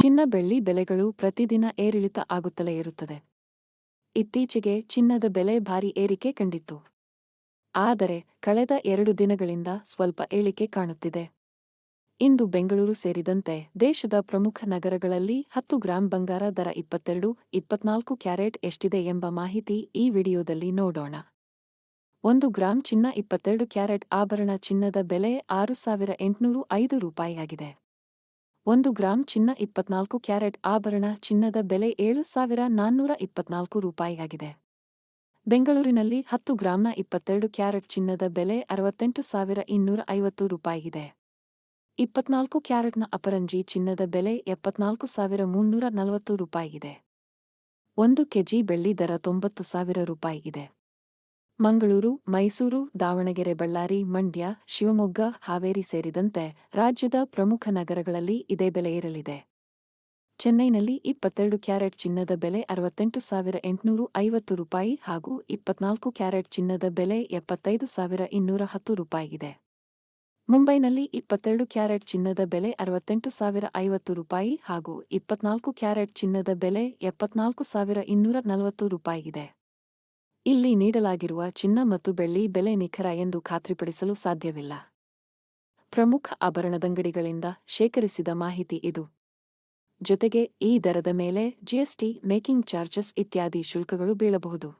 ಚಿನ್ನ ಬೆಳ್ಳಿ ಬೆಲೆಗಳು ಪ್ರತಿದಿನ ಏರಿಳಿತ ಆಗುತ್ತಲೇ ಇರುತ್ತದೆ. ಇತ್ತೀಚೆಗೆ ಚಿನ್ನದ ಬೆಲೆ ಭಾರಿ ಏರಿಕೆ ಕಂಡಿತ್ತು. ಆದರೆ ಕಳೆದ ಎರಡು ದಿನಗಳಿಂದ ಸ್ವಲ್ಪ ಏಳಿಕೆ ಕಾಣುತ್ತಿದೆ. ಇಂದು ಬೆಂಗಳೂರು ಸೇರಿದಂತೆ ದೇಶದ ಪ್ರಮುಖ ನಗರಗಳಲ್ಲಿ ಹತ್ತು ಗ್ರಾಂ ಬಂಗಾರ ದರ ಇಪ್ಪತ್ತೆರಡು, ಇಪ್ಪತ್ನಾಲ್ಕು ಕ್ಯಾರೆಟ್ ಎಷ್ಟಿದೆ ಎಂಬ ಮಾಹಿತಿ ಈ ವಿಡಿಯೋದಲ್ಲಿ ನೋಡೋಣ. ಒಂದು ಗ್ರಾಂ ಚಿನ್ನ ಇಪ್ಪತ್ತೆರಡು ಕ್ಯಾರೆಟ್ ಆಭರಣ ಚಿನ್ನದ ಬೆಲೆ ಆರು ಸಾವಿರ ಎಂಟುನೂರು ಐದು ರೂಪಾಯಿಯಾಗಿದೆ. ಒಂದು ಗ್ರಾಂ ಚಿನ್ನ ಇಪ್ಪತ್ನಾಲ್ಕು ಕ್ಯಾರೆಟ್ ಆಭರಣ ಚಿನ್ನದ ಬೆಲೆ ಏಳು ಸಾವಿರ ನಾನ್ನೂರ ಇಪ್ಪತ್ನಾಲ್ಕು ರೂಪಾಯಿಯಾಗಿದೆ. ಬೆಂಗಳೂರಿನಲ್ಲಿ ಹತ್ತು ಗ್ರಾಂನ ಇಪ್ಪತ್ತೆರಡು ಕ್ಯಾರೆಟ್ ಚಿನ್ನದ ಬೆಲೆ ಅರವತ್ತೆಂಟು ಸಾವಿರ ಇನ್ನೂರ ಐವತ್ತು ರೂಪಾಯಿಗಿದೆ ಇಪ್ಪತ್ನಾಲ್ಕು ಕ್ಯಾರೆಟ್ನ ಅಪರಂಜಿ ಚಿನ್ನದ ಬೆಲೆ ಎಪ್ಪತ್ನಾಲ್ಕು ಸಾವಿರ ಮುನ್ನೂರ ನಲವತ್ತು ರೂಪಾಯಿಗಿದೆ ಒಂದು ಕೆಜಿ ಬೆಳ್ಳಿ ದರ ತೊಂಬತ್ತು ಸಾವಿರ ರೂಪಾಯಿಗಿದೆ ಮಂಗಳೂರು, ಮೈಸೂರು, ದಾವಣಗೆರೆ, ಬಳ್ಳಾರಿ, ಮಂಡ್ಯ, ಶಿವಮೊಗ್ಗ, ಹಾವೇರಿ ಸೇರಿದಂತೆ ರಾಜ್ಯದ ಪ್ರಮುಖ ನಗರಗಳಲ್ಲಿ ಇದೇ ಬೆಲೆ ಇರಲಿದೆ ಚೆನ್ನೈನಲ್ಲಿ ಇಪ್ಪತ್ತೆರಡು ಕ್ಯಾರೆಟ್ ಚಿನ್ನದ ಬೆಲೆ ಅರವತ್ತೆಂಟು ಸಾವಿರ ಎಂಟುನೂರು ಐವತ್ತು ರೂಪಾಯಿ ಹಾಗೂ ಇಪ್ಪತ್ನಾಲ್ಕು ಕ್ಯಾರೆಟ್ ಚಿನ್ನದ ಬೆಲೆ ಎಪ್ಪತ್ತೈದು ಸಾವಿರ ಇನ್ನೂರ ಹತ್ತು ರೂಪಾಯಿಗಿದೆ. ಮುಂಬೈನಲ್ಲಿ ಇಪ್ಪತ್ತೆರಡು ಕ್ಯಾರೆಟ್ ಚಿನ್ನದ ಬೆಲೆ ಅರವತ್ತೆಂಟು ಸಾವಿರ ಐವತ್ತು ರೂಪಾಯಿ ಹಾಗೂ ಇಪ್ಪತ್ನಾಲ್ಕು ಕ್ಯಾರೆಟ್ ಚಿನ್ನದ ಬೆಲೆ ಎಪ್ಪತ್ನಾಲ್ಕು ಸಾವಿರ ಇನ್ನೂರ ನಲವತ್ತು ರೂಪಾಯಿಗಿದೆ. ಇಲ್ಲಿ ನೀಡಲಾಗಿರುವ ಚಿನ್ನ ಮತ್ತು ಬೆಳ್ಳಿ ಬೆಲೆ ನಿಖರ ಎಂದು ಖಾತ್ರಿಪಡಿಸಲು ಸಾಧ್ಯವಿಲ್ಲ. ಪ್ರಮುಖ ಆಭರಣದಂಗಡಿಗಳಿಂದ ಶೇಖರಿಸಿದ ಮಾಹಿತಿ ಇದು. ಜೊತೆಗೆ ಈ ದರದ ಮೇಲೆ ಜಿಎಸ್ಟಿ ಮೇಕಿಂಗ್ ಚಾರ್ಜಸ್ ಇತ್ಯಾದಿ ಶುಲ್ಕಗಳು ಬೀಳಬಹುದು.